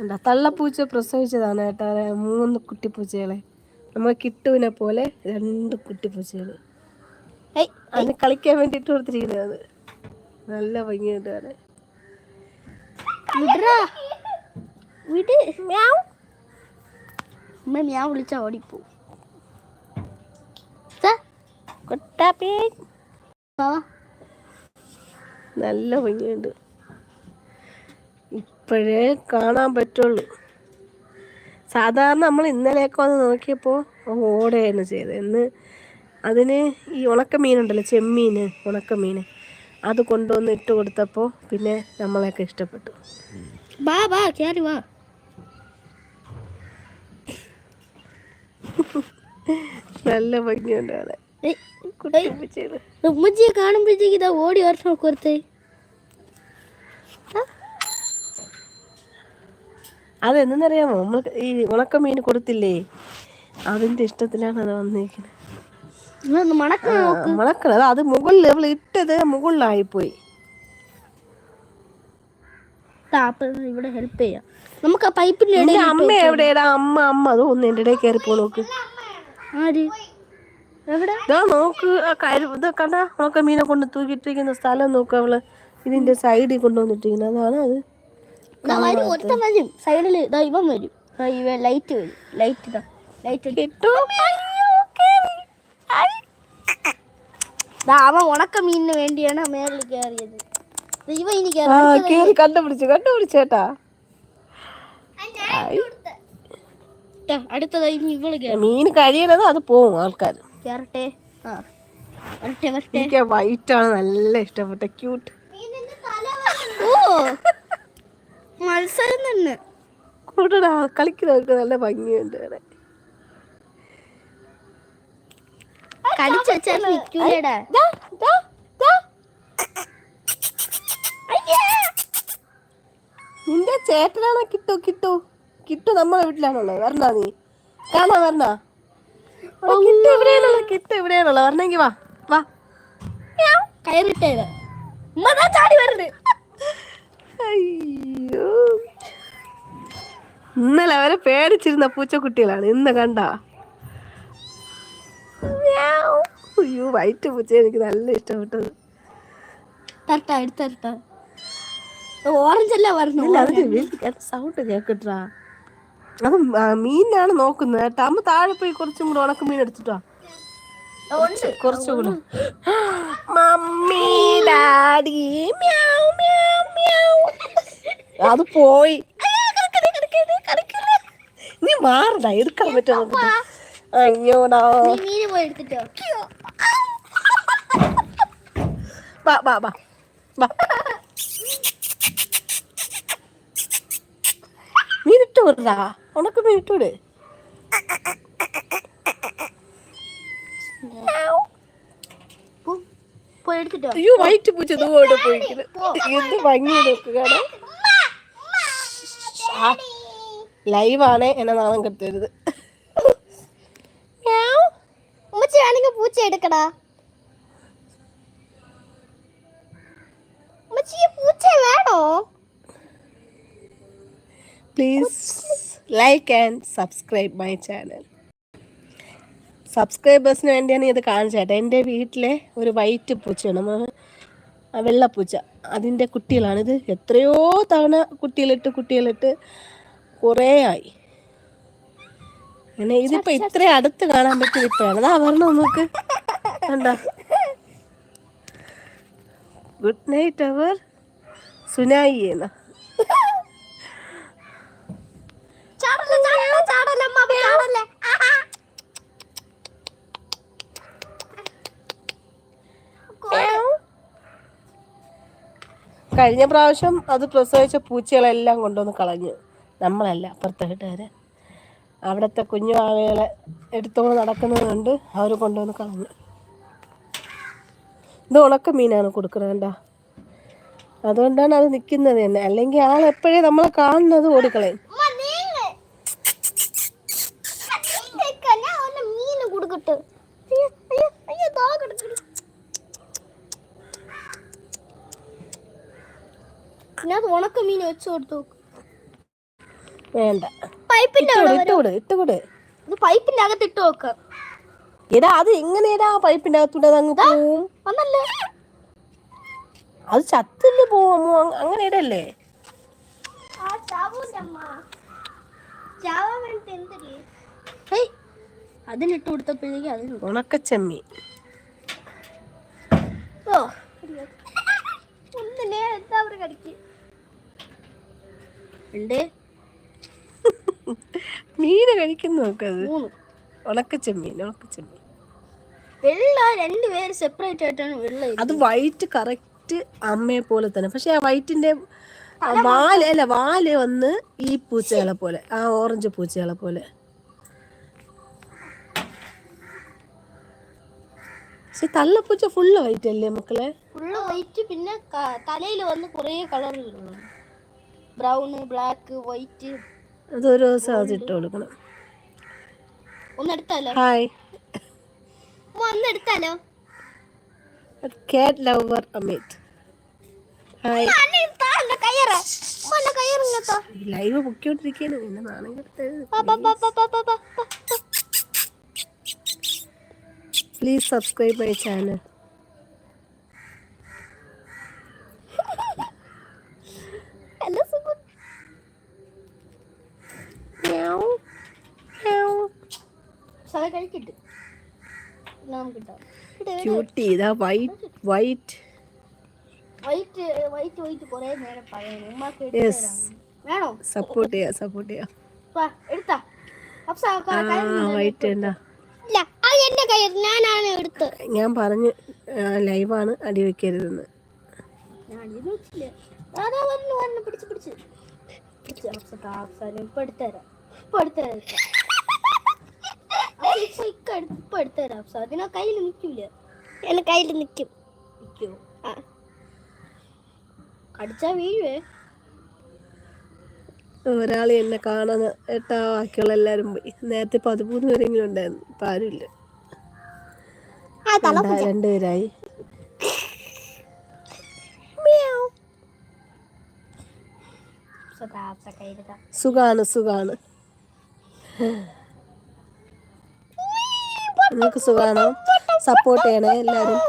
എന്താ തള്ളപ്പൂച്ച പ്രസവിച്ചതാണ് കേട്ടോ മൂന്ന് കുട്ടിപ്പൂച്ചകളെ. നമ്മൾ കിട്ടുവിനെ പോലെ രണ്ട് കുട്ടിപ്പൂച്ചകൾ ഏയ് അതിന് കളിക്കാൻ വേണ്ടിയിട്ട് കൊടുത്തിരിക്കുന്നത് നല്ല ഭംഗിയുണ്ട് വിട് മ്യാവ്. അമ്മ മ്യാവ് വിളിച്ചാൽ ഓടിപ്പോ. കൊട്ടാപ്പേ. നല്ല ഭംഗിയുണ്ട്. ഇപ്പോഴേ കാണാൻ പറ്റുള്ളൂ. സാധാരണ നമ്മൾ ഇന്നലെയൊക്കെ വന്ന് നോക്കിയപ്പോൾ ഓടുകയാണ് ചെയ്തത് ഇന്ന് അതിന് ഈ ഉണക്കമീനുണ്ടല്ലോ ചെമ്മീൻ ഉണക്കമീൻ അത് കൊണ്ടുവന്ന് ഇട്ട് കൊടുത്തപ്പോൾ പിന്നെ നമ്മളെയൊക്കെ ഇഷ്ടപ്പെട്ടു. വാ വാ കേറി വാ. നല്ല ഭംഗിയുണ്ട് അവിടെ. ഉമ്മച്ചിയെ കാണുമ്പോഴത്തേക്ക് ഇതാ ഓടി വരണം കുറത്ത് അതെന്തെന്നറിയാമോ നമ്മൾ ഈ ഉണക്കമീൻ കൊടുത്തില്ലേ? അതിന്റെ ഇഷ്ടത്തിലാണ് അത് വന്നിരിക്കുന്നത് മണക്കണത് അത് മുകളിൽ നമ്മൾ ഇട്ടത് മുകളിലായി പോയി ഇവിടെ ഹെൽപ്പ് ചെയ്യാം. നമുക്ക് ആ പൈപ്പിന്റെ അമ്മ എവിടെയാടാ? അമ്മ അമ്മ അത് ഒന്ന് എന്റെ ഇടയിൽ കയറി പോ നോക്ക്. ആര്? എവിടെ? നോക്ക് ഇത് കണ്ട? നോക്ക മീനെ കൊണ്ട് തൂക്കിയിട്ടിരിക്കുന്ന സ്ഥലം നോക്ക് അവൾ. ഇതിന്റെ സൈഡിൽ കൊണ്ടുവന്നിട്ടിരിക്കുന്നത്. അതാണ് അത്? വരും ഒരുത്തൻ വരും. സൈഡിൽ ഇതാ ഇവൻ വരും. ഇവ ലൈറ്റ് വരും. ലൈറ്റ് ഇതാ. ലൈറ്റ് കിട്ടും ദാ അവൻ ഉണക്ക മീനിന് വേണ്ടിയാണ് മേളിൽ കയറിയത് ദാ ഇവ ഇനി കയറി കേറി കണ്ടുപിടിച്ചു കണ്ടുപിടിച്ചു കേട്ടാ. ദാ, അടുത്തതായി ഇനി ഇവൾ മീൻ കഴിയണത് അത് പോവും ആൾക്കാർ കയറട്ടെ ആ. എനിക്ക് വൈറ്റ് ആണ് നല്ല ഇഷ്ടപ്പെട്ട ക്യൂട്ട് ഓ. മത്സരം തന്നെ കൂട്ടടാ കളിക്കുന്നവർക്ക് നല്ല ഭംഗിയുണ്ട് ഇവിടെ. കടിച്ചു വെച്ചാൽ നിൽക്കൂലേടാ ദാ, ദാ, ദാ. നിന്റെ ചേട്ടനാണോ കിട്ടു കിട്ടു? കിട്ടു നമ്മളെ വീട്ടിലാണുള്ളത്. വരണ നീ? കാണാ വരണ? കിട്ടു ഇവിടെയാണുള്ളത് കിട്ടു ഇവിടെയാണുള്ളത് വരണെങ്കി വാ വാ. കയറിട്ടേ ചാടി വരുന്നത് അയ്യോ. ഇന്നലെ അവരെ പേടിച്ചിരുന്ന പൂച്ചക്കുട്ടികളാണ്. ഇന്ന് കണ്ട. അയ്യോ വൈറ്റ് പൂച്ച എനിക്ക് നല്ല ഇഷ്ടപ്പെട്ടത്. ഓറഞ്ച് അല്ല പറഞ്ഞു സൗണ്ട് കേക്കട്ടാ അത് മീനാണ് നോക്കുന്നത് കേട്ടോ. അമ്മ താഴെ പോയി കുറച്ചും കൂടെ ഉണക്ക മീൻ എടുത്തിട്ടോ. കുറച്ചും കൂടെ മമ്മി ഡാഡി മ്യാവ്, മ്യാവ്, മ്യാവ്. അത് പോയി. നീ മാറടാ എടുക്കാൻ പറ്റുമോ. അയ്യോടാ നീ വാ വാ വാ. വാ. മീൻ ഇട്ട് വിടടാ. ഉണക്ക മീൻ ഇട്ട് വിട് പോ- പോയി എടുത്തിട്ടോ അയ്യോ വൈറ്റ് പൂച്ച ദൂടെ പോയിക്കുന്നത് എന്ത് ഭംഗി നോക്കുകയാണ്. ലൈവാണ് എന്നെ നാണം കെട്ടരുത് ഉമ്മച്ചി വേണമെങ്കിൽ പൂച്ച എടുക്കടാ. ഉമ്മച്ചി ഈ പൂച്ച വേണോ? Please like and subscribe my channel സബ്സ്ക്രൈബേഴ്സിന് വേണ്ടിയാണ് ഇത് കാണിച്ചേട്ടെ എന്റെ വീട്ടിലെ ഒരു വൈറ്റ് പൂച്ചയാണ്. നമ്മൾ ആ വെള്ളപ്പൂച്ച അതിന്റെ കുട്ടികളാണ് ഇത്. എത്രയോ തവണ കുട്ടികളിട്ട് കുട്ടികളിട്ട് കുറേ ആയി. അങ്ങനെ ഇതിപ്പോൾ ഇത്ര അടുത്ത് കാണാൻ പറ്റിയത് ഇപ്പോഴാണ്. അതാ വരണം നമുക്ക്. കണ്ട? ഗുഡ് നൈറ്റ് അവർ. സുനായി എന്നാ. ചാടല്ലേ ചാടല്ലേ ചാടല്ലേ അമ്മ ചാടല്ലേ കഴിഞ്ഞ പ്രാവശ്യം അത് പ്രസവിച്ച പൂച്ചകളെല്ലാം കൊണ്ടുവന്ന് കളഞ്ഞു. നമ്മളല്ല അപ്പുറത്തെ വീട്ടുകാര്. അവിടുത്തെ കുഞ്ഞു ആവകളെ എടുത്തോണ്ട് നടക്കുന്നത് കൊണ്ട് അവർ കൊണ്ടുവന്ന് കളഞ്ഞു. ഇത് ഉണക്ക മീനാണ് കൊടുക്കുന്നത് കണ്ട. അതുകൊണ്ടാണ് അത് നിൽക്കുന്നത് തന്നെ. അല്ലെങ്കിൽ ആൾ എപ്പോഴേ നമ്മളെ കാണുന്നത് ഓടിക്കളയും അമ്മ നീങ്ങ് നീങ്ങ് ഞാൻ ഒന്ന് മീന് കൊടുക്കട്ടെ അയ്യോ അയ്യോ അയ്യോ ദാ കിടക്കുന്നു ഞാൻ ഉണക്ക മീൻ വെച്ച് കൊടുത്തു വേണ്ട. പൈപ്പിന്റെ ഇട്ടുകൂട് ഇട്ടുകൂട് ഇത് പൈപ്പിന്റെ അകത്ത് ഇട്ട് നോക്ക എടാ അത് എങ്ങനെയാടാ പൈപ്പിന്റെ അകത്തൂടെ അത് അങ്ങ് പോവും? വന്നല്ലേ? അത് ചത്തിൽ പോവാമോ അങ്- അങ്ങനെ ഇടല്ലേ? അതിലിട്ട് കൊടുത്തപ്പോഴേക്കും അതിന് ഉണക്കച്ചമ്മി ഓ ഒന്നിനെ എന്താ അവർ കടിക്ക്? രണ്ട് മീന് കഴിക്കുന്നു നോക്കത് ഉണക്കച്ചെമ്മീൻ ഉണക്കച്ചമ്മീൻ. വെള്ള രണ്ട് പേര് സെപ്പറേറ്റ് ആയിട്ടാണ് വെള്ള അത് വൈറ്റ് കറക്റ്റ് അമ്മയെ പോലെ തന്നെ. പക്ഷെ ആ വൈറ്റിന്റെ വാൽ അല്ല വാൽ വന്ന് ഈ പൂച്ചകളെ പോലെ ആ ഓറഞ്ച് പൂച്ചകളെ പോലെ. പക്ഷെ തള്ളപ്പൂച്ച ഫുള്ള് വൈറ്റ് അല്ലേ മക്കളെ? ഫുള്ള് വൈറ്റ് പിന്നെ തലയിൽ വന്ന് കുറേ കളറുകളുണ്ട് ബ്രൗണ് ബ്ലാക്ക് വൈറ്റ് അത് ഒരു ദിവസം അത് ഇട്ട് കൊടുക്കണം. ഒന്നെടുത്താലോ? Hi ഒന്നെടുത്താലോ? Cat lover Amit hi live പൊക്കിക്കൊണ്ടിരിക്കുന്നു പിന്നെ നാണം പ്ലീസ് സബ്സ്ക്രൈബ് മൈ ചാനൽ കിട്ടാം. ക്യൂട്ടി ഇതാ wait wait wait wait wait കുറേ നേരം പറയുന്നു ഉമ്മാക്ക് യെസ് എടുത്തരാം വേണോ? സപ്പോർട്ട് ചെയ്യാം സപ്പോർട്ട് ചെയ്യാം. എടുത്താ. വൈറ്റ് ഞാൻ പറഞ്ഞു ലൈവാണ് അടി വെക്കരുതെന്ന്. പിടിച്ച് പിടിച്ച്. പിടിച്ച് ഇപ്പൊ എടുത്തരാം ഇപ്പൊ എടുത്തുതരാം ഇപ്പൊ. അപ്സ ഇപ്പൊ ഇക്ക എടുത്ത് ഇപ്പൊ എടുത്തുതരാം അപ്സ അതിനാ കയ്യിൽ നിൽക്കില്ല എന്റെ കയ്യിൽ നിൽക്കും. നിൽക്കോ. ആ. കടിച്ചാ വീഴുവേ. ഒരാൾ എന്നെ കാണാൻ എട്ടാ ബാക്കിയുള്ള എല്ലാരും പോയി. നേരത്തെ പതിമൂന്ന് പേരെങ്കിലും ഉണ്ടായിരുന്നു. ഇപ്പൊ ആരുമില്ല. രണ്ടാ- രണ്ടുപേരായി. സുഖാണ് സുഖാണ്. നിങ്ങൾക്ക് സുഖമാണോ? സപ്പോർട്ട് ചെയ്യണേ എല്ലാവരും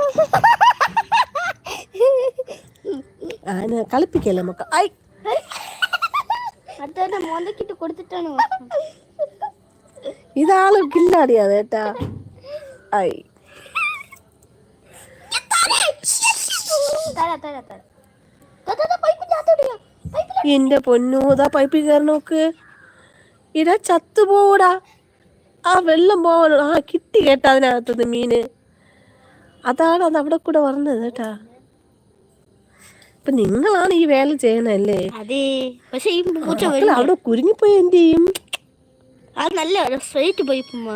ആന കളിപ്പിക്കല്ലേ നമുക്ക്? ഐ. ഇതാൾ കില്ലാടിയാ കേട്ടാ. ഐ. എന്റെ പൊന്നൂതാ പൈപ്പിൽ കയറി നോക്ക് ഇടാ ചത്തു പോടാ ആ വെള്ളം പോവാനോ ആ കിട്ടി കേട്ടാ അതിനകത്തുനിന്ന് മീന്. അതാണ് അത് അവിടെ കൂടെ വന്നത് കേട്ടാ. ഇപ്പൊ നിങ്ങളാണ് ഈ വേല ചെയ്യണല്ലേ മക്കൾ അവിടെ കുരുങ്ങിപ്പോയി എന്ത് ചെയ്യും? അത് നല്ല സ്ട്രെയിറ്റ് പൈപ്പ്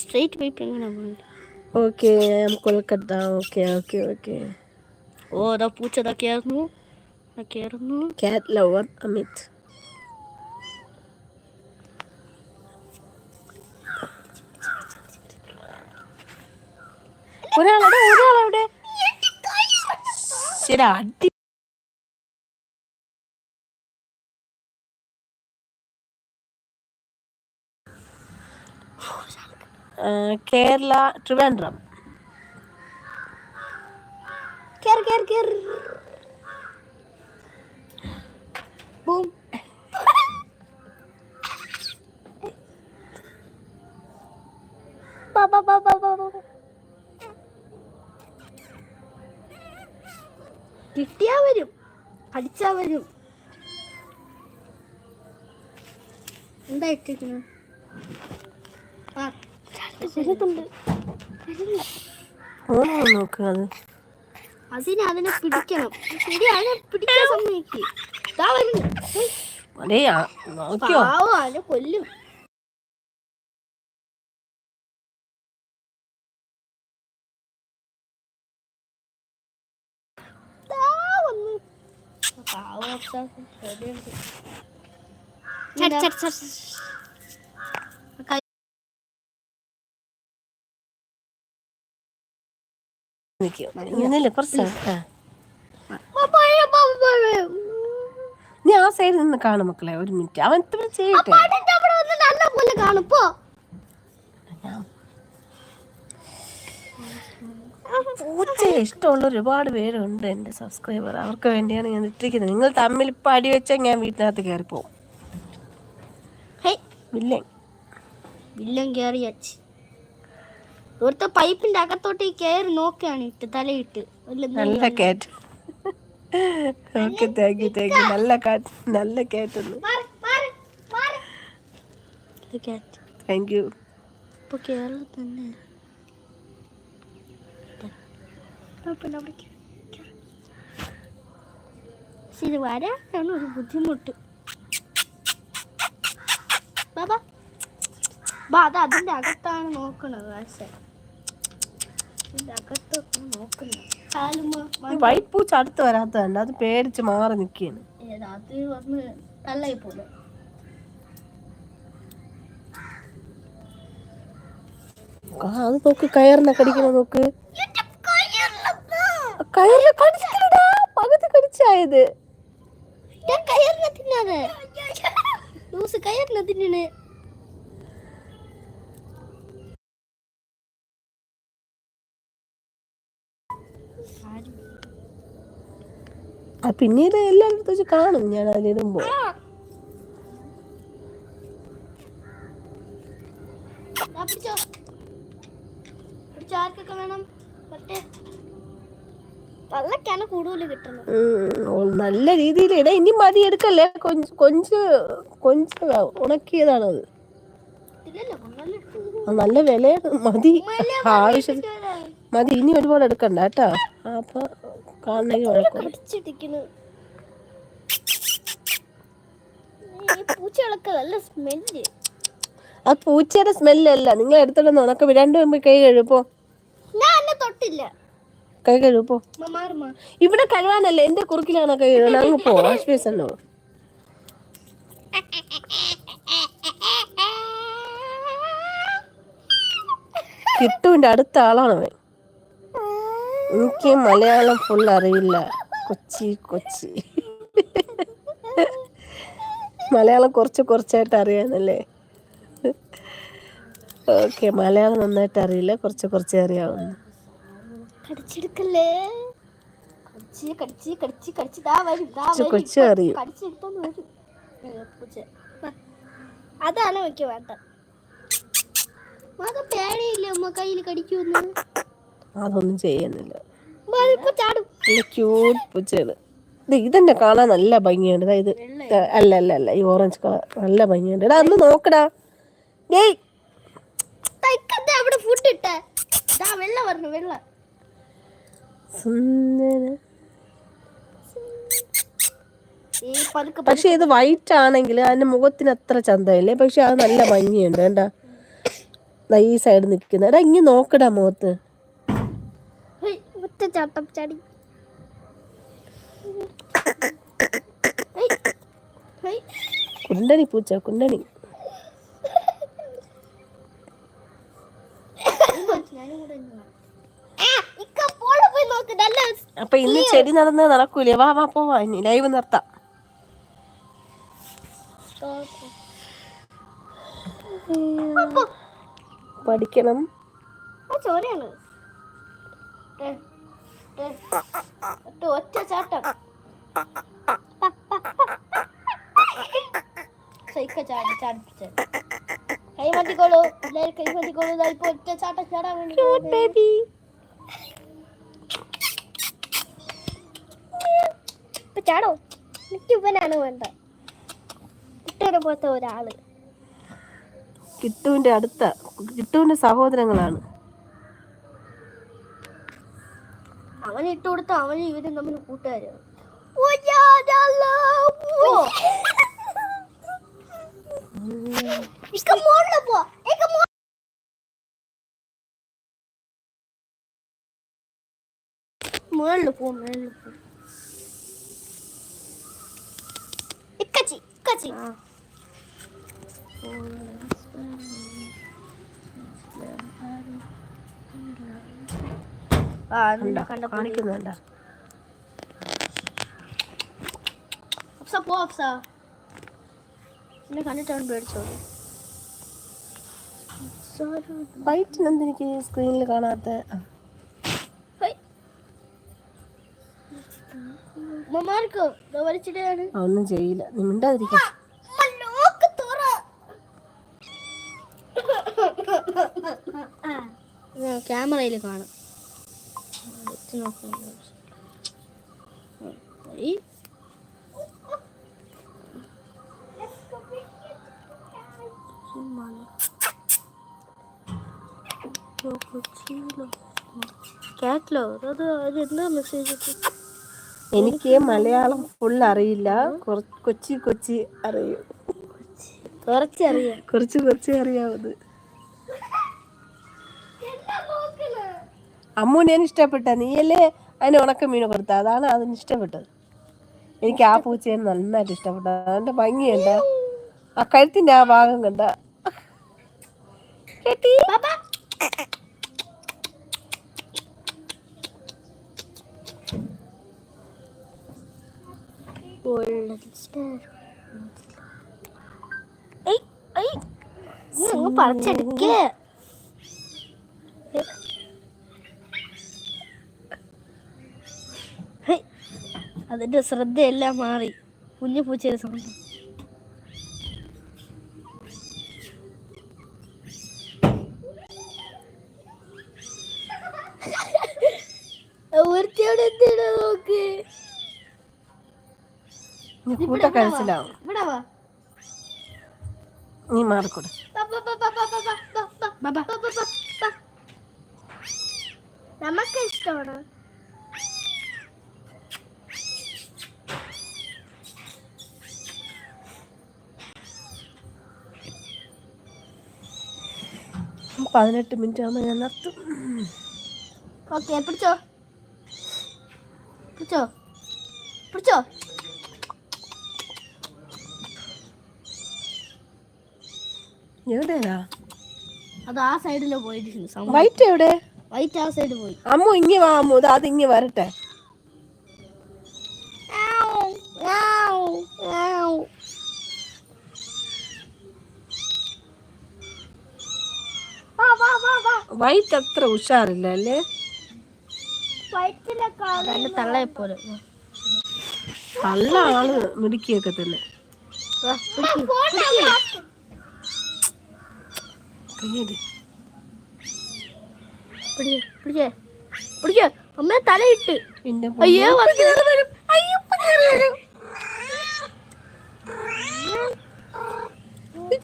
സ്ട്രൈറ്റ് പൈപ്പ് എങ്ങനെയാ പോകുന്നത് okay Kolkata. Okay okay okay. ഓ അതാ പൂച്ച അതാ കയറുന്നു കയറുന്നു കാറ്റ് ലവർ അമിത് ഒരാളവിടെ ഒരാളവിടെ ശരി അടി. കേരള ട്രിവാൻഡ്രം. കേർ കേർ കേർ ബൂം ബാ ബാ ബാ ബാ. കിട്ടിയാ വരും. അടിച്ചാ വരും. എന്താ ഇട്ടിരിക്കുന്നത് അതിനെ അതിനെ പിടിക്കണം. ശരി അതിനെ പിടിക്കാൻ സമ്മതിക്ക്. നോക്കിയോ? കൊല്ലും. നീ ആ സൈഡിൽ നിന്ന് കാണും മക്കളെ ഒരു മിനിറ്റ് അവൻ ഇത്ര ചെയ്യട്ടെ? നല്ല പോലെ കാണും പൂച്ചയെ ഇഷ്ടമുള്ള ഒരുപാട് പേരുണ്ട് എന്റെ സബ്സ്ക്രൈബർ അവർക്ക് വേണ്ടിയാണ് ഞാൻ ഇട്ടിരിക്കുന്നത്. നിങ്ങൾ തമ്മിൽ ഇപ്പം അടി വെച്ചാൽ ഞാൻ വീട്ടിനകത്ത് കയറി പോകും ഇല്ലേ വില്ലൻ. കയറി അച്ച്. ഇവിടുത്തെ പൈപ്പിന്റെ അകത്തോട്ട് കയറി നോക്കുകയാണ് ഇട്ട് തലയിട്ട്. നല്ല കാറ്റ് okay thank you thank you നല്ല കാറ്റ് നല്ല കാറ്റൊന്ന്. താങ്ക് യു ഇപ്പൊ കേരളത്തിൽ തന്നെ. പിന്നെ അവിടെ. പക്ഷെ ഇത് വരാനാണ് ഒരു ബുദ്ധിമുട്ട്. ബാബാ. ബാ അത് അതിന്റെ അകത്താണ് നോക്കണത് പക്ഷേ അകത്തൊക്കെ നോക്കുന്നത് വൈറ്റ് പൂച്ച അടുത്ത് വരാത്തതല്ല അത് പേടിച്ച് മാറി നിൽക്കുകയാണ് അത് വന്ന് തള്ളായി പോലെ ആ, അത് നോക്ക് കയറിനെ കടിക്കണ നോക്ക്. കയറിനെ കടിച്ചില്ലടാ പകുതി കടിച്ചായത്. ഞാൻ കയറിനെ തിന്നാതെ ലൂസ് കയറിനെ തിന്നണ്. പിന്നീട് എല്ലാവരും വെച്ച് കാണും. ഞാൻ അതിലിടുമ്പോ ദാ പിടിച്ചോ പിടിച്ചോ ആർക്കൊക്കെ വേണം പറ്റേ വള്ളക്കാണ് കൂടുതൽ കിട്ടുന്നത്. ഉം, ഓ, നല്ല രീതിയിൽ ഇട ഇനി മതി എടുക്കല്ലേ? കൊഞ്ച് കൊഞ്ച് കൊഞ്ച് ഉണക്കിയതാണത് ആ, നല്ല വിലയാണ്. മതി. ആവശ്യം മതി ഇനി ഒരുപാട് എടുക്കണ്ട കേട്ടോ. ആ, അപ്പൊ കാണണമെങ്കിൽ അത് പൂച്ചയുടെ സ്മെല്ലല്ല. നിങ്ങൾ എടുത്തിട്ട് ഉണക്ക വിടാണ്ട് മുമ്പ് കൈ കഴുപ്പോ തൊട്ടില്ല. കൈ കഴുകു പോ. ഇവിടെ കഴുകാനല്ലേ? എന്റെ കുറുക്കിലാണ് കൈ കഴുകണം അങ്ങ് പോ ആശ്വാസല്ലോ കിട്ടുവിന്റെ അടുത്ത ആളാണ് അവൻ. എനിക്ക് മലയാളം ഫുൾ അറിയില്ല. കൊച്ചി കൊച്ചി. മലയാളം കുറച്ച് കുറച്ചായിട്ട് അറിയാന്നല്ലേ? ഓക്കെ മലയാളം നന്നായിട്ട് അറിയില്ല. കുറച്ച് കുറച്ച് അറിയാവുന്നു. കടിച്ചെടുക്കല്ലേ? കടിച്ച് കടിച്ച് കടിച്ച് കടിച്ച്. ദാ വരും ദാ കൊച്ചു വരും. കൊച്ചു വരും. ഏ, പൂച്ച. അതാണ് എനിക്ക് വേണ്ട പേടിയില്ല അമ്മ കയ്യിൽ കടിക്കുമെന്ന്. അതൊന്നും ചെയ്യുന്നില്ല. ക്യൂട്ട് ഇതെന്നെ കാണാൻ നല്ല ഭംഗിയുണ്ട്. ഇത് അല്ല അല്ല അല്ല. ഈ ഓറഞ്ച് കളർ നല്ല ഭംഗിയുണ്ട്. എടാ അന്ന് നോക്കടാ. ഡേയ് അവിടെ ഫുഡ് ഇട്ടേ. വെള്ള പറഞ്ഞു വെള്ള. സുന്ദര. പക്ഷെ ഇത് വൈറ്റ് ആണെങ്കിൽ അതിന്റെ മുഖത്തിന് അത്ര ചന്തമില്ലേ. പക്ഷെ അത് നല്ല ഭംഗിയുണ്ട് കണ്ടാ. ഈ സൈഡ് നിൽക്കുന്ന. എടാ ഇങ്ങനെ നോക്കടാ മുഖത്ത്. കുണ്ടണി പൂച്ച കുണ്ടണി. ഞാനും കൂടെ അപ്പൊ ഇന്ന് ചെടി നടന്ന് നടക്കൂലേ? വാ വാ പോവാ ഇനി ലൈവ് നിർത്താം. പഠിക്കണം. ചോരയാണ്. ഒറ്റ ചാട്ടം. സൈക്ക ചാടി ചാടിപ്പിച്ച. കൈ മതിക്കോളൂ കൈ മതിക്കോളൂ ഒറ്റ ചാട്ടം ചാടാൻ വേണ്ടി ചാടോ? എനിക്ക് ഇവനാണ് വേണ്ട കിട്ടൂരെ പോലത്തെ ഒരാൾ. കിട്ടുവിന്റെ അടുത്ത കിട്ടുവിന്റെ സഹോദരങ്ങളാണ്. അവൻ ഇട്ട് കൊടുത്ത? അവൻ ഇവരും തമ്മിൽ കൂട്ടുകാരാണ് മുകളിൽ പോ. മുകളിൽ പോ. കണ്ടോ? കാണിക്കുന്നുണ്ടോ എന്നാ പോ അഫ്സ എന്നെ കണ്ടിട്ടാണ് പേടിച്ചോളൂ വൈറ്റിന് എന്തെനിക്ക് സ്ക്രീനിൽ കാണാത്ത ഒന്നും ചെയ്യില്ല. നീ മിണ്ടാതിരിക്കാം. ക്യാമറയിൽ കാണാം. ഈ കേട്ടില്ലോ അത് അത് എന്താ മെസ്സേജ് എനിക്ക് മലയാളം ഫുൾ അറിയില്ല. കൊച്ചി കൊച്ചി അറിയും. കുറച്ചറിയാം. കുറച്ച് കുറച്ച് അറിയാവത് അമ്മു ഞാൻ ഇഷ്ടപ്പെട്ട നീയല്ലേ അതിന് ഉണക്ക മീൻ കൊടുത്ത അതാണ് അതിന് ഇഷ്ടപ്പെട്ടത്. എനിക്ക് ആ പൂച്ചയെ നന്നായിട്ട് ഇഷ്ടപ്പെട്ട. അതിന്റെ ഭംഗിയുണ്ട്? ആ കഴുത്തിന്റെ ആ ഭാഗം കണ്ട കേട്ടി അതിന്റെ ശ്രദ്ധയെല്ലാം മാറി കുഞ്ഞു പൂച്ചയുടെ സൗണ്ട് നീ കൂട്ട കഴിച്ചിലാവും ഇവിടെ വാ. നീ മാറിക്കൂടെ. നമുക്ക് ഇഷ്ടമാണ്. പതിനെട്ട് മിനിറ്റ് ആകുമ്പോൾ ഞാൻ നിർത്തും. ഓക്കെ പിടിച്ചോ പിടിച്ചോ എവിടെയാ അത് ആ സൈഡിൽ പോയിരിക്കുന്നു സംഭവം വൈറ്റ് എവിടെ വൈറ്റ് ആ സൈഡ് പോയി അമ്മു ഇങ്ങി വാ അമ്മു ദാ അത് ഇങ്ങി വരട്ടെ വൈറ്റ് അത്ര ഉഷാറില്ല അല്ലേ അതിന്റെ തള്ളയെ പോലെ നല്ല ആൾ മിടുക്കിയൊക്കെ തന്നെ കയ്യടി. പിടിക്കേ പിടിക്കേ പിടിക്കേ. അമ്മ തലയിട്ട്. അയ്യോ.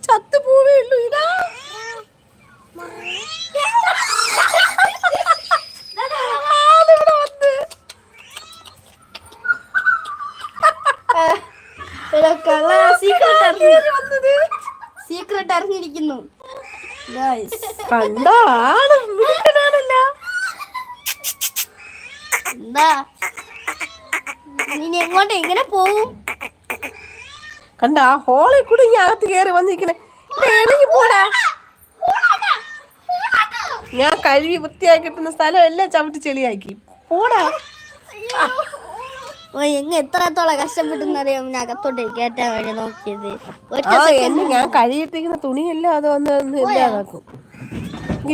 ചത്തു പോവേ ഉള്ളൂ. ഇതാ. കേറി വന്നത്. സീക്രട്ട് അറിഞ്ഞിരിക്കുന്നു. കണ്ടോ? ആൾ മിടുക്കനാണല്ലോ. എന്താ? ഇനി എങ്ങോട്ട് എങ്ങനെ പോവും? കണ്ട? ആ ഹോളിൽ കൂടി ഈ അകത്ത് കയറി വന്നിരിക്കണേ. പോടാ. ഞാൻ കഴുകി വൃത്തിയാക്കിട്ടുന്ന സ്ഥലം എല്ലാം ചവിട്ടി ചെളിയാക്കി. പോടാ. എങ്ങ എത്രത്തോളം കഷ്ടപ്പെട്ടെന്നറിയാം? ഞാൻ അകത്തോട്ട് കയറ്റാൻ വേണ്ടി നോക്കിയത്. ഞാൻ കഴിയിട്ടിരിക്കുന്ന തുണിയെല്ലാം അത് വന്ന് ഒന്ന് ഇല്ലാതാക്കും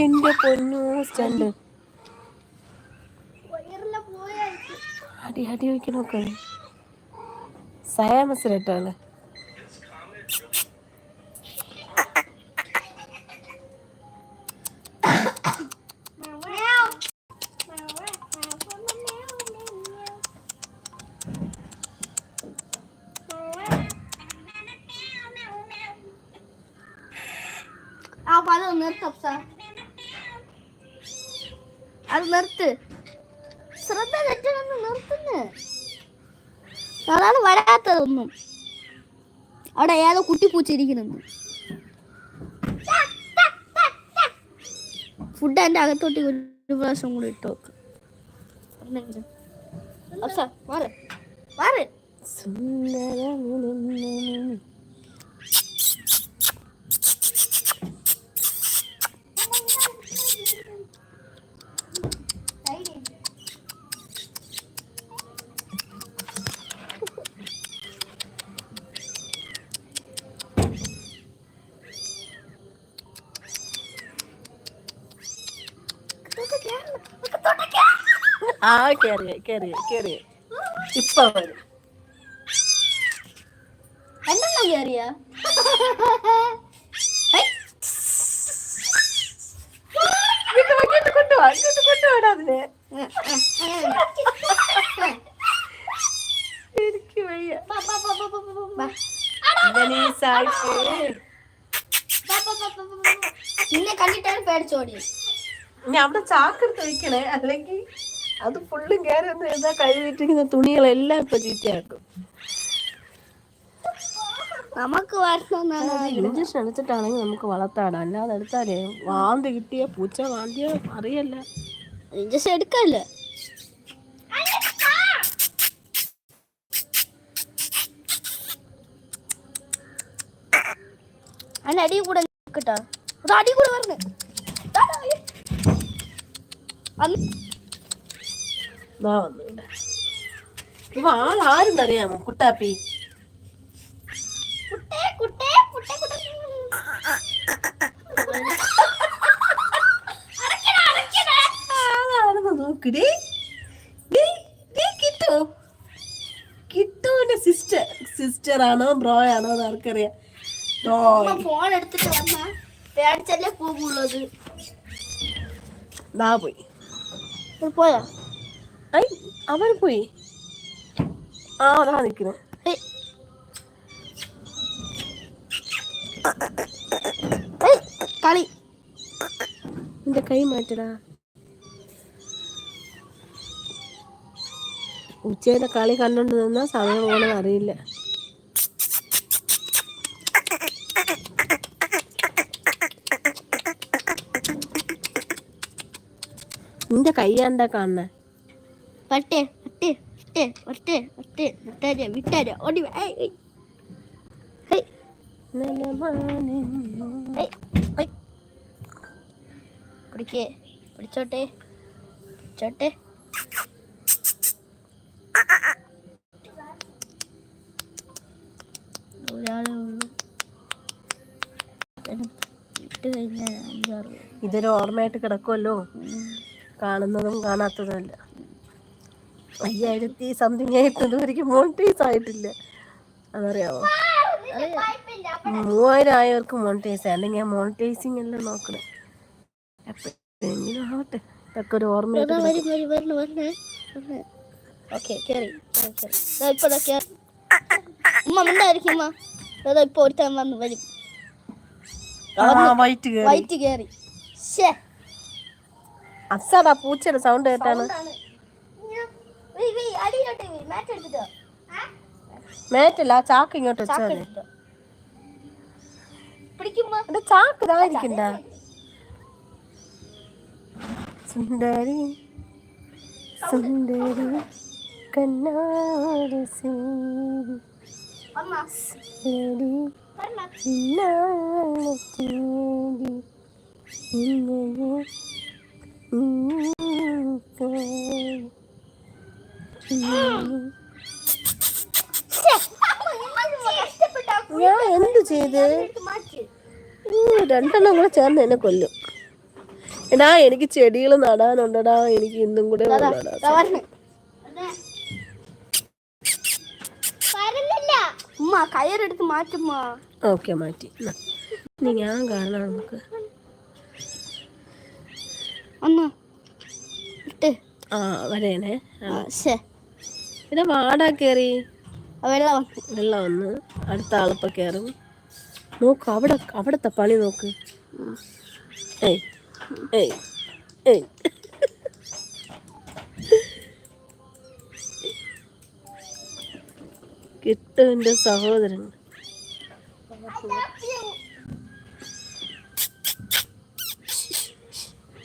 എന്റെ പൊന്നു സ്റ്റണ്ട്. അടി അടി വയ്ക്കണോക്കെ സയാമസിലിട്ടാണ്. ആ അത് നിർത്ത് അപ്സ അത് നിർത്ത്. ശ്രദ്ധ തെറ്റണമെന്ന് നിർത്തുന്നു. അതാണ് വരാത്തതൊന്നും. അവിടെ ഏതോ കുട്ടി പൂച്ചിരിക്കുന്നു ഫുഡ് എന്റെ അകത്തോട്ട് ഒരു പ്രാവശ്യം കൂടി ഇട്ട് നോക്ക്. മാറ്. മാറ്. സുന്ദരമുലം ആ കേറിയ കേറിയ കേറിയ ഇപ്പൊ വരും രണ്ടെണ്ണം കേറിയ എനിക്ക് വയ്യ. നിന്നെ കണ്ടിട്ടാണ് പേടിച്ചോടി ഇനി അവിടെ ചാക്കെടുത്ത് വയ്ക്കണേ അല്ലെങ്കിൽ അത് ഫുള്ളും കയറി എന്താ എഴുതാ കഴുകിട്ടിരിക്കുന്ന തുണികളെല്ലാം ഇപ്പൊ ചീത്തയാക്കും. നമുക്ക് ഇഞ്ചക്ഷൻ എടുത്തിട്ടാണെങ്കിൽ നമുക്ക് വളർത്താടാം അല്ലാതെ എടുത്താലേ വാന്തി കിട്ടിയ പൂച്ച വാന്തിയോ അറിയല്ല. ഇഞ്ചക്ഷൻ എടുക്കല്ലേ? അതിന്റെ അടി കൂടെ കേട്ടോ അത് അടി കൂടെ പറഞ്ഞു ദാ വന്നു. ഇവ ആളാരുണ്ടറിയാമോ കുട്ടാപ്പി? കുട്ടേ കുട്ടേ കുട്ടേ കുട്ടേ. ആളാണെന്ന് നോക്കിടേ കിട്ടോ? കിട്ടോന്റെ സിസ്റ്റർ സിസ്റ്റർ ആണോ ബ്രോ ആണോ എന്ന് ആർക്കറിയാം. ഫോൺ എടുത്തിട്ട് വന്ന പേടിച്ചല്ലേ പോകുള്ളത് ദാ പോയി? അവൻ പോയി. ആ അതാ നിൽക്കുന്നു. കളി. നിന്റെ കൈ മാറ്റടാ. ഉച്ചയുടെ കളി കണ്ടോണ്ട് നിന്നാ സമയം പോകണമെന്ന് അറിയില്ല. നിന്റെ കൈ എന്താ കാണണേ പട്ടേ പട്ടേ പട്ടേ പട്ടേ വട്ടെ വിട്ടാരെ വിട്ടാരെ ഓടി. പിടിക്കേ പിടിച്ചോട്ടെ പിടിച്ചോട്ടെ ഒരാളേ ഉള്ളൂ. ഇതൊരു ഓർമ്മയായിട്ട് കിടക്കുമല്ലോ കാണുന്നതും കാണാത്തതുമല്ല അയ്യായിരത്തി സംതിങ് ആയിട്ടൊന്നും ഒരിക്കലും മോണിറ്റൈസ് ആയിട്ടില്ല. അതറിയാവോ? മൂവായിരം ആയവർക്ക് മോണിറ്റൈസ് അല്ലെങ്കിൽ ആ മോണിറ്റൈസിങ് എല്ലാം നോക്കണേ. എപ്പോഴെങ്കിലും ആവട്ടെ. ഇതൊക്കെ ഒരു ഓർമ്മ ഇപ്പൊ ഒരുത്തൻ വന്ന് വരും. വൈറ്റ് കേറി. അസാടാ പൂച്ചയുടെ സൗണ്ട് കേട്ടാണ്. മേറ്റല്ല ചാക്ക് ഇങ്ങോട്ട് വെച്ചാൽ ചാക്ക് മതി ചാക്ക് ഇതായിരിക്കണ്ട സുന്ദരി സുന്ദരി കണ്ണാടി വരണം. ഇന്നാളത്തേടി ഇന്നലെ ഞാൻ എന്ത് ചെയ്ത്? രണ്ടെണ്ണം കൂടെ ചേർന്ന് എന്നെ കൊല്ലും. എടാ എനിക്ക് ചെടികൾ നടാനുണ്ടടാ. എനിക്ക് ഇന്നും കൂടെ കയറെടുത്ത് മാറ്റുമ്മ ഓക്കെ മാറ്റി. നീ ഞാൻ കാരണം നമുക്ക്. ഒന്ന് ഇട്ട്. ആ വരേണേ ആ, ശ്ശേ. പിന്നെ വാടാ കേറി. വെള്ളം. വന്നു. വെള്ളം വന്ന് അടുത്ത ആളിപ്പ കേറും. നോക്ക് അവിടെ അവിടത്തെ പണി നോക്ക്. ഏയ് ഏയ് ഏയ്. കിട്ടും എന്റെ സഹോദരൻ.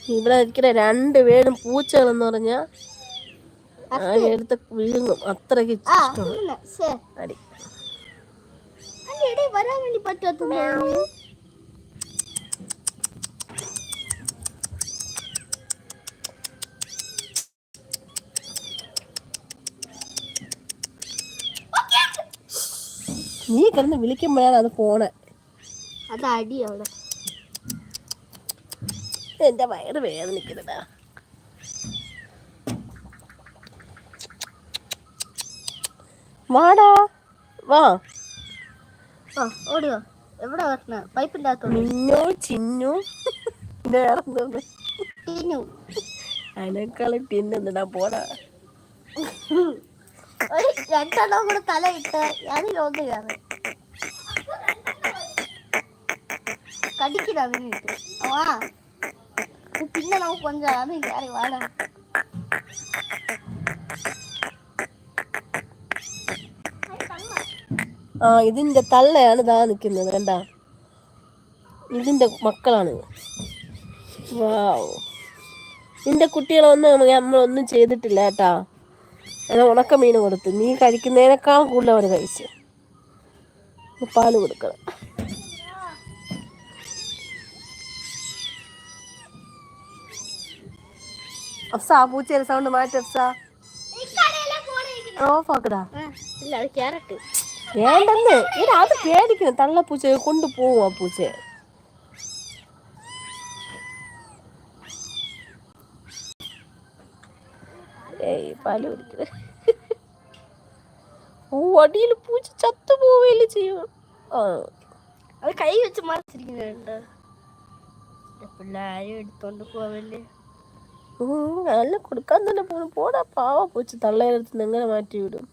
ഇവിടെ ഇരിക്കുന്ന രണ്ട് പേരും പൂച്ചകളെന്ന് പറഞ്ഞാൽ എടുത്ത് വിഴുങ്ങും. അത്രയ്ക്ക്. അടി. വരാൻ വേണ്ടി നീ കിടന്ന് വിളിക്കുമ്പോഴാണ് അത് പോണേ അത് അടിയാണ് എന്റെ വയറ് വേദനിക്കുന്നതാ വാടാ. വാ. ആ ഓടുക. എവിടെ വരണ? പൈപ്പിന്റെ മിന്നു ചിന്നു. വേറെ എന്തോന്ന് ടീനു അതിനേക്കാളും തിന്നുന്നടാ പോടാ. ഒരു രണ്ടെണ്ണം കൂടെ തല ഇട്ട് അതിലൊന്ന് കയറി. കടിക്കില്ല വാ. പിന്നെ നമുക്ക് കൊഞ്ചാ അത് കയറി വാട. ആ ഇതിന്റെ തള്ളയാണ് ഇതാ നിൽക്കുന്നത് കണ്ട? ഇതിന്റെ മക്കളാണ്. വാവ്. നിന്റെ കുട്ടികളൊന്നും നമ്മളൊന്നും ചെയ്തിട്ടില്ല കേട്ടാ. ഞാൻ ഉണക്ക മീൻ കൊടുത്തു. നീ കഴിക്കുന്നതിനേക്കാൾ കൂടുതൽ അവർ കഴിച്ചു. പാൽ കൊടുക്കണം. അഫ്സ ആ പൂച്ചയുടെ സൗണ്ട് മാറ്റി അഫ്സ. ഓഫ് ആക്കടാ. ഇല്ല അത് ക്യാരറ്റ് വേണ്ടെന്ന്. ഇത് അത് പേടിക്കുന്നു തള്ളപ്പൂച്ചയെ കൊണ്ടുപോകും ആ പൂച്ചയെ. ഏയ് പാൽ കുടിക്കുന്നത് ഓ അടിയിൽ പൂച്ച ചത്തു പോവുകയല്ലേ ചെയ്യും. അത് കൈ വെച്ച് മറിച്ചിരിക്കുന്നുണ്ട്. പിള്ളേരും എടുത്തോണ്ട് പോവല്ലേ. നല്ല കൊടുക്കാൻ തന്നെ പോണു. പോടാ പാവ പൂച്ച. തള്ളേരടുത്ത് എങ്ങനെ മാറ്റി വിടും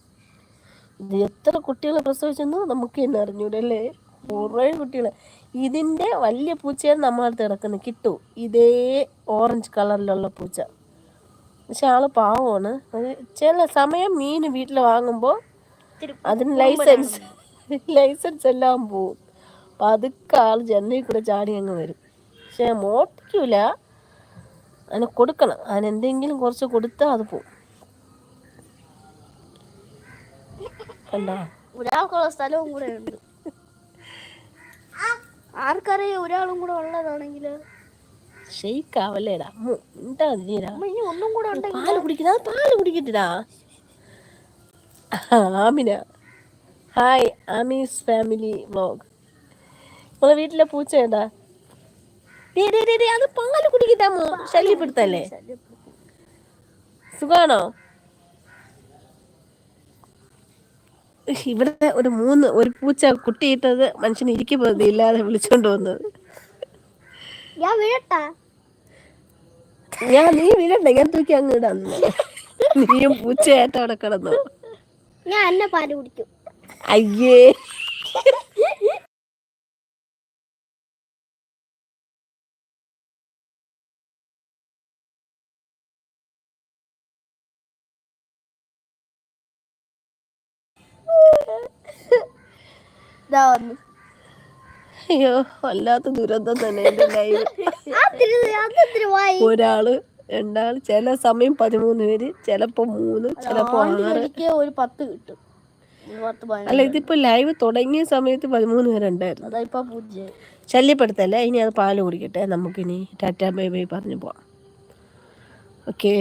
എത്ര കുട്ടികളെ പ്രസവിച്ചെന്ന് നമുക്ക് തന്നെ അറിഞ്ഞൂടല്ലേ കുറേ കുട്ടികളെ. ഇതിന്റെ വലിയ പൂച്ചയാണ് നമ്മളടുത്ത് കിടക്കുന്നത്. കിട്ടു. ഇതേ ഓറഞ്ച് കളറിലുള്ള പൂച്ച. പക്ഷെ ആൾ പാവമാണ്. അത് ചില സമയം മീൻ വീട്ടിൽ വാങ്ങുമ്പോൾ അതിന് ലൈസൻസ് ലൈസൻസ് എല്ലാം പോവും. അപ്പം അതൊക്കെ ആൾ ജനലിൽ കൂടെ ചാടി അങ്ങ് വരും. പക്ഷെ മോട്ടിക്കൂല അതിന് കൊടുക്കണം. അതിനെന്തെങ്കിലും കുറച്ച് കൊടുത്താൽ അത് പോവും. ഒരാൾക്കുള്ള സ്ഥലവും കൂടെ ഉണ്ട്. ആർക്കറിയാം ഒരാളും കൂടെ ഉള്ളതാണെങ്കിൽ എന്താ നീരാ? ഇനി ഒന്നും കൂടെ ഉണ്ടെങ്കിൽ പാൽ കുടിക്കുന്ന അത് പാൽ കുടിക്കട്ടിടാ Amina. Hi Amees family vlog നമ്മളെ വീട്ടിലെ പൂച്ച ഏതാ? അത് പാൽ കുടിക്കട്ടാമോ ശല്യപ്പെടുത്തല്ലേ? സുഖാണോ? ഇവിടെ ഒരു മൂന്ന് ഒരു പൂച്ച കുട്ടിയിട്ടത് മനുഷ്യന് ഇരിക്കുന്നത് ഇല്ലാതെ വിളിച്ചോണ്ട് വന്നത്. ഞാൻ വീഴട്ടാ? ഞാൻ നീ വീഴണ്ട ഞാൻ തൂക്കി അങ്ങ് ഇടാം. നീയും പൂച്ചയായിട്ട് അവിടെ കിടന്നു. ഞാൻ എന്നെ പാൽ കുടിക്കും. അയ്യേ. ഇതാ വന്നു. അയ്യോ വല്ലാത്ത ദുരന്തം തന്നെ എന്റെ ലൈവ് ഒരാൾ രണ്ടാൾ ചില സമയം പതിമൂന്ന് പേര് ചിലപ്പോ മൂന്ന് ചിലപ്പോ ആറ്. ഒരു പത്ത് കിട്ടും. അല്ല ഇതിപ്പോ ലൈവ് തുടങ്ങിയ സമയത്ത് പതിമൂന്ന് പേരുണ്ടായിരുന്നു. ശല്യപ്പെടുത്തല്ലേ? ഇനി അത് പാൽ കുടിക്കട്ടെ. നമുക്കിനി ടാറ്റാ ബൈ ബൈ പറഞ്ഞു പോവാം. ഓക്കെ.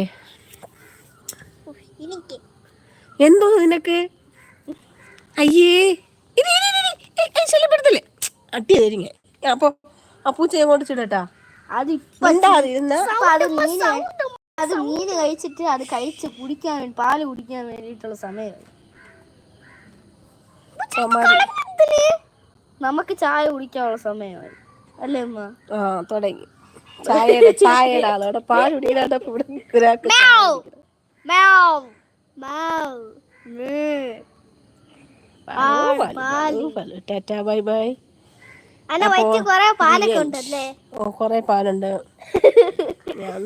എന്തോ നിനക്ക്? അയ്യേ. അട്ടി തരിങ്ങ അപ്പൊ അപ്പൂച്ച എങ്ങോട്ട് അങ്ങോട്ട് ചിടട്ടാ അത് അത് മീന് കഴിച്ചിട്ട് അത് കഴിച്ച് കുടിക്കാൻ വേണ്ടി പാൽ കുടിക്കാൻ വേണ്ടിയിട്ടുള്ള സമയമായി നമുക്ക് ചായ കുടിക്കാനുള്ള സമയമായി. അല്ലേ അമ്മ? ആ തുടങ്ങി. ചായയുടെ ചായയുടെ ആളോടെ പാൽ കുടിക്കാതെ ഇവിടെ ഒരാൾക്ക് ചായ കുടിക്കണം. പാലു, പാലു, പാലു. Tata bye bye. കൊറേ പാലുണ്ട്. ഞാൻ